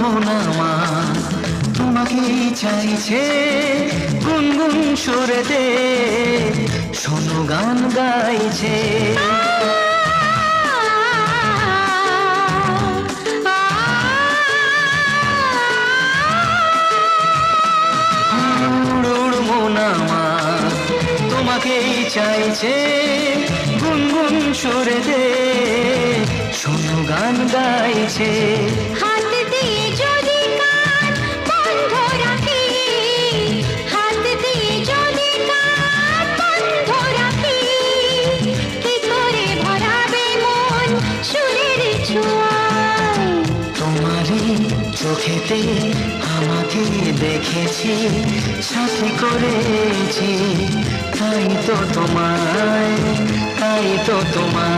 মন আমার তোমাকেই চাইছে গুনগুন সুরেতে শোনো গান গাইছে। চাইছে গুনগুন সুরেতে শোনো গান গাইছে। হাত চোখেতে আমাকে দেখেছি সাথে করেছি। তাই তো তোমায় তাই তো তোমায়।